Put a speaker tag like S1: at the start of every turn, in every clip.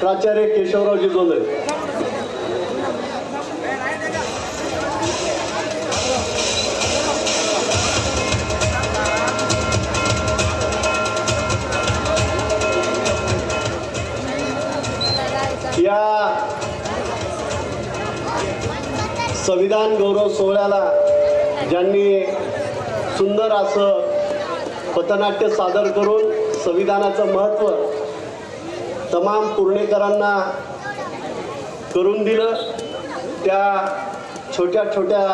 S1: प्राचार्य केशवरावजी जोंधळे. या संविधान गौरव सोहळ्याला ज्यांनी सुंदर असं पथनाट्य सादर करून संविधानाचं महत्त्व तमाम पुणेकरांना करून दिलं. त्या छोट्या छोट्या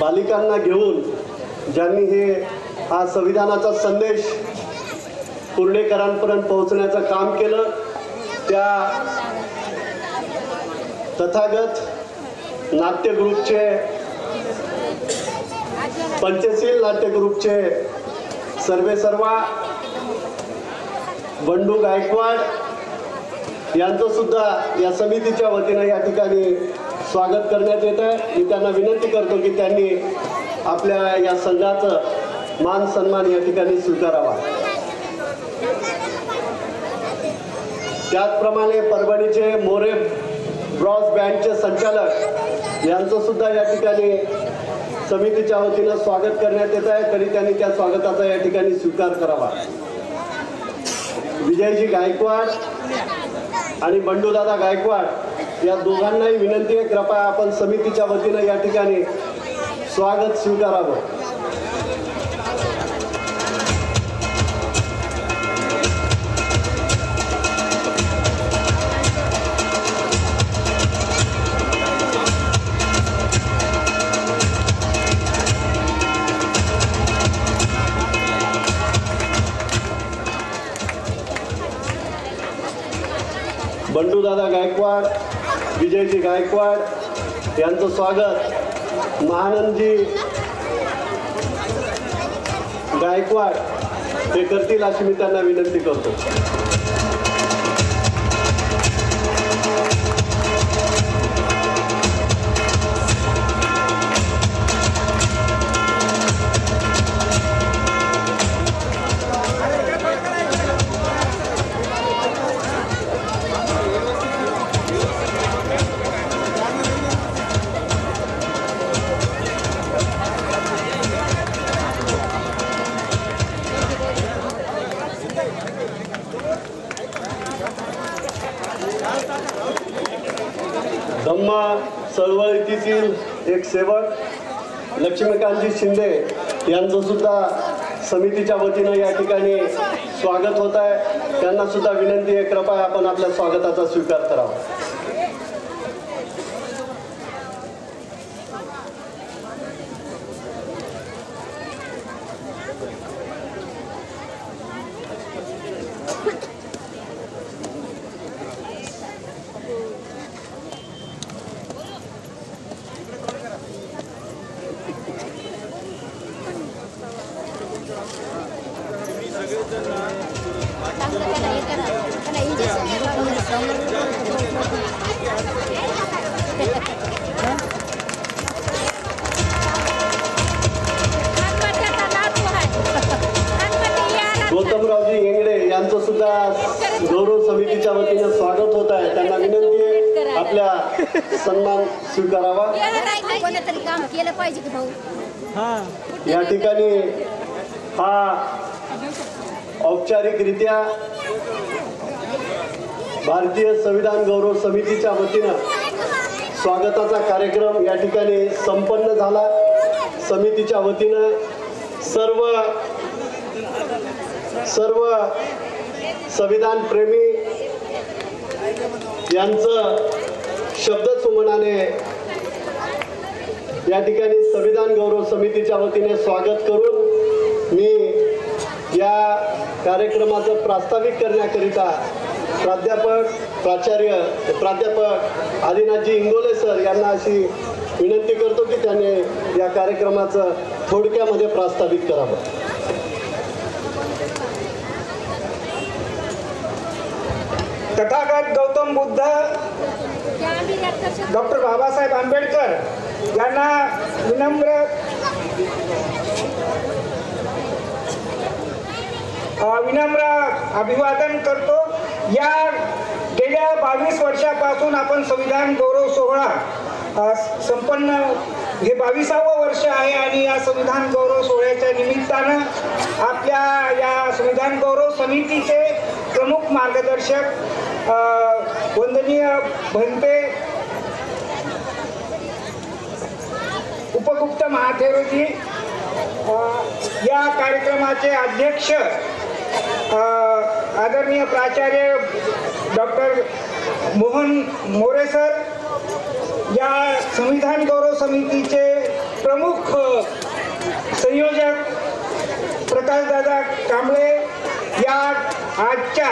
S1: बालिकांना घेऊन ज्यांनी हे हा संविधानाचा संदेश पुणेकरांपर्यंत पोहोचण्याचं काम केलं त्या तथागत नाट्य ग्रुपचे पंचशील नाट्य ग्रुपचे सर्वे सर्वा बंडू गायकवाड यांचं सुद्धा या समितीच्या वतीनं या ठिकाणी स्वागत करण्यात येत आहे. मी त्यांना विनंती करतो की त्यांनी आपल्या या संघाचं मान सन्मान या ठिकाणी स्वीकारावा. त्याचप्रमाणे परभणीचे मोरे ब्रॉस बँडचे संचालक यांचं सुद्धा या ठिकाणी समितीच्या वतीनं स्वागत करण्यात येत आहे. तरी त्यांनी त्या स्वागताचा या ठिकाणी स्वीकार करावा. विजयजी गायकवाड आणि बंडूदादा गायकवाड या दोघांनाही विनंती आहे कृपया आपण समितीच्या वतीनं या ठिकाणी स्वागत स्वीकारावं. विजयजी गायकवाड यांचं स्वागत. महानंदजी गायकवाड हे करतील अशी मी त्यांना विनंती करतो. चळवळीतील एक सेवक लक्ष्मीकांतजी शिंदे यांचं सुद्धा समितीच्या वतीनं या ठिकाणी स्वागत होत आहे. त्यांना सुद्धा विनंती आहे कृपया आपण आपल्या स्वागताचा स्वीकार करावा. समितीच्या वतीनं स्वागत होत आहे. त्यांना विनंती आहे आपल्या सन्मान स्वीकारावा. या ठिकाणी हा औपचारिकरित्या भारतीय संविधान गौरव समितीच्या वतीनं स्वागताचा कार्यक्रम या ठिकाणी संपन्न झाला. समितीच्या वतीनं सर्व सर्व संविधान प्रेमी यांचं शब्दसुमनाने या ठिकाणी संविधान गौरव समितीच्या वतीने स्वागत करून मी या कार्यक्रमाचं प्रास्ताविक करण्याकरिता प्राध्यापक प्राचार्य प्राध्यापक आदिनाथजी इंगोले सर यांना अशी विनंती करतो की त्याने या कार्यक्रमाचं थोडक्यामध्ये प्रास्ताविक करावं.
S2: तथागत गौतम बुद्ध डॉक्टर बाबासाहेब आंबेडकर यांना विनम्र विनम्र अभिवादन करतो. या गेल्या बावीस वर्षापासून आपण संविधान गौरव सोहळा संपन्न हे बावीसावं वर्ष आहे आणि या संविधान गौरव सोहळ्याच्या निमित्तानं आपल्या या संविधान गौरव समितीचे प्रमुख मार्गदर्शक वंदनीय भंते उपगुप्त महाथेरोजी या कार्यक्रमाचे अध्यक्ष आदरणीय प्राचार्य डॉक्टर मोहन मोरे सर या संविधान गौरव समितीचे प्रमुख संयोजक प्रकाशदादा कांबळे या आजच्या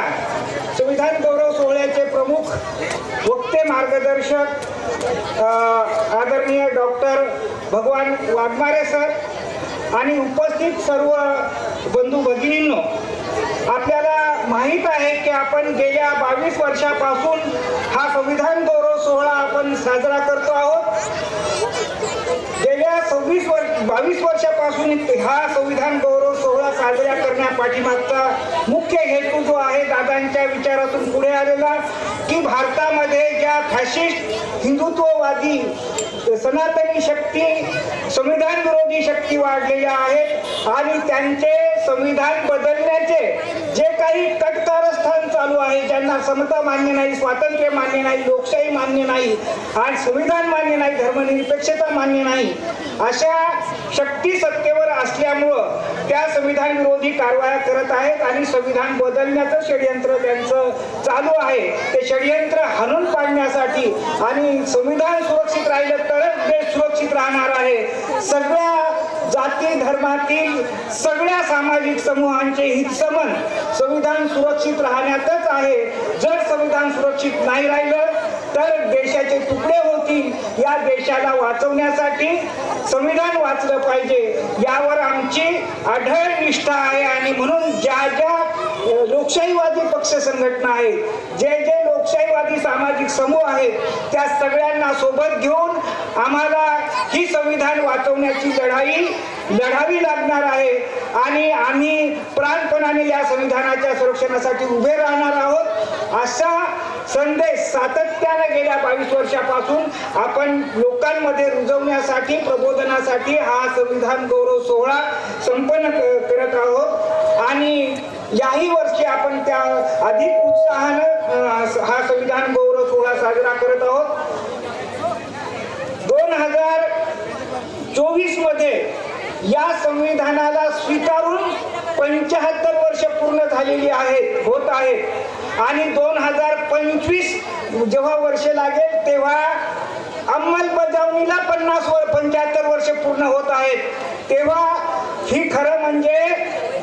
S2: संविधान गौरव सोहळ्याचे प्रमुख वक्ते मार्गदर्शक आदरणीय डॉक्टर भगवान वाघमारे सर आणि उपस्थित सर्व बंधू भगिनींनो आपल्याला माहीत आहे की आपण गेल्या बावीस वर्षापासून हा संविधान गौरव सोहळा आपण साजरा करतो आहोत. गेल्या सव्वीस वर्ष बावीस वर्षापासून हा संविधान गौरव साजऱ्या साजरा करण्यापाठीमागचा मुख्य हेतू जो आहे दादांच्या विचारातून पुढे आलेला की भारतामध्ये ज्या फॅशिस्ट हिंदुत्ववादी सनातनी शक्ती संविधान विरोधी शक्ती वाढलेल्या आहेत आणि त्यांचे संविधान बदलण्याचे जे काही कटकारस्थान चालू आहे ज्यांना समता मान्य नाही स्वातंत्र्य मान्य नाही लोकशाही मान्य नाही आणि संविधान मान्य नाही धर्मनिरपेक्षता मान्य नाही अशा शक्ती सत्तेवर असल्यामुळं त्या संविधान विरोधी कारवाया करत आहेत आणि संविधान बदलण्याचं षडयंत्र त्यांचं चालू आहे ते षडयंत्र हाणून पाडण्यासाठी आणि संविधान सुरक्षित राहिलं तरच देश सुरक्षित राहणार आहे. सगळ्या जाती धर्मातील सगळ्या सामाजिक समूहांचे हितसमन संविधान सुरक्षित राहण्यातच आहे. जर संविधान सुरक्षित नाही राहिलं तर देशाचे तुकडे होतील या देशाला वाचवण्यासाठी संविधान वाचलं पाहिजे. यावर आमची आढळ निष्ठा आहे आणि म्हणून ज्या ज्या लोकशाहीवादी पक्ष संघटना आहेत जे जे लोकशाहीवादी सामाजिक समूह आहेत त्या सगळ्यांना सोबत घेऊन आम्हाला ही संविधान वाचवण्याची लढाई लढावी लागणार आहे. आणि आम्ही प्राणपणाने या संविधानाच्या संरक्षणासाठी उभे राहणार आहोत. असा संदेश सातत्याने गेल्या बावीस वर्षापासून आपण लोकांमध्ये रुजवण्यासाठी प्रबोधनासाठी हा संविधान गौरव सोहळा संपन्न क- करत आहोत. आणि याही वर्षी आपण त्या अधिक उत्साहानं हा संविधान गौरव सोहळा साजरा करत आहोत. दोन हजार चोवीसमध्ये या संविधानाला स्वीकारून पंचाहत्तर वर्ष पूर्ण झालेली आहेत होत आहेत. आणि दोन हजार पंचवीस जेव्हा वर्ष लागेल तेव्हा अंमलबजावणीला पन्नास वर पंच्याहत्तर वर्ष पूर्ण होत आहेत. तेव्हा ही खरं म्हणजे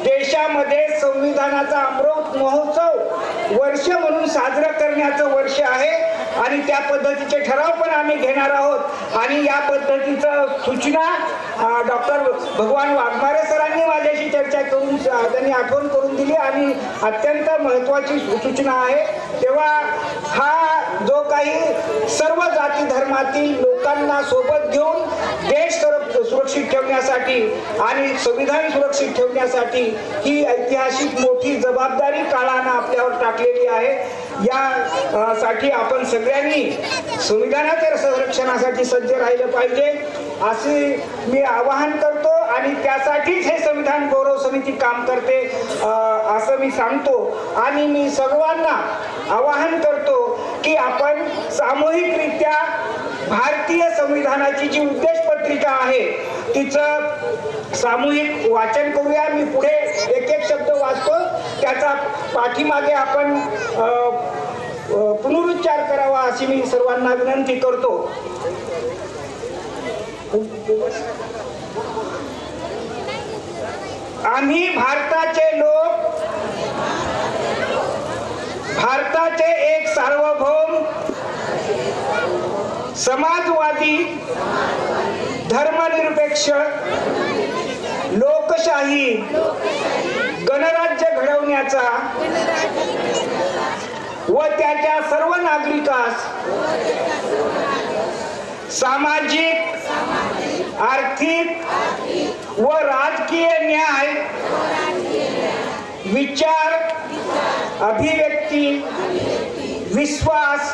S2: देशामध्ये संविधानाचा अमृत महोत्सव वर्ष म्हणून साजरं करण्याचं वर्ष आहे आणि त्या पद्धतीचे ठराव पण आम्ही घेणार आहोत. आणि या पद्धतीचं सूचना डॉक्टर भगवान वाघमारे सरांनी माझ्याशी चर्चा करून त्यांनी आठवण करून दिली आणि अत्यंत महत्वाची सूचना आहे. तेव्हा हा जो काही सर्व जाती धर्मातील लोकांना सोबत घेऊन देश सुरक्षित ठेवण्यासाठी आणि संविधान सुरक्षित ठेवण्यासाठी ही ऐतिहासिक मोठी जबाबदारी काळानं आपल्यावर टाकलेली आहे. या साठी आपण सगळ्यांनी संविधानाच्या संरक्षणासाठी सज्ज राहिलं पाहिजे. असे मी आवाहन करतो आणि त्यासाठीच हे संविधान गौरव समिती काम करते असं मी सांगतो. आणि मी सर्वांना आवाहन करतो की आपण सामूहिकरित्या भारतीय संविधानाची जी उद्देश पत्रिका आहे तिचं सामूहिक वाचन करूया. मी पुढे एक एक शब्द वाचतो. त्याचा पाठीमागे आपण पुनरुच्चार करावा अशी मी सर्वांना विनंती करतो. आम्ही भारताचे लोक भारताचे एक सार्वभौम समाजवादी धर्मनिरपेक्ष लोकशाही गणराज्य घडवण्याचा व त्याच्या सर्व नागरिकास सामाजिक आर्थिक व राजकीय न्याय विचार अभिव्यक्ती विश्वास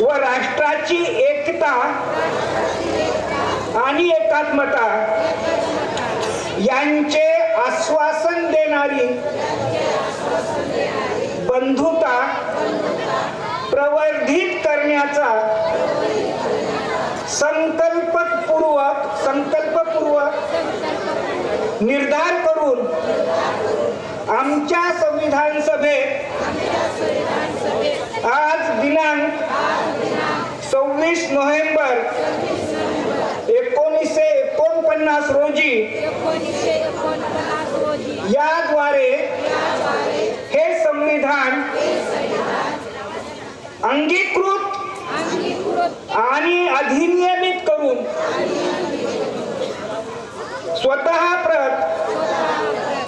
S2: व राष्ट्राची एकता आणि एकात्मता यांचे आश्वासन देणारी बंधुता प्रवर्धित करण्याचा संकल्पपूर्वक संकल्पपूर्वक निर्धार करून आमच्या संविधान सभेत आज दिनांक सव्वीस नोव्हेंबर एकोणीसशे एकोणपन्नास रोजी याद्वारे हे संविधान अंगीकृत
S3: अंगीकृत
S2: आणि अधिनियमित करून स्वतः प्रत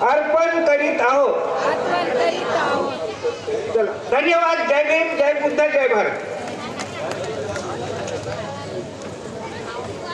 S2: अर्पण करीत आहोत. धन्यवाद. जय भीम जय बुद्ध जय भारत.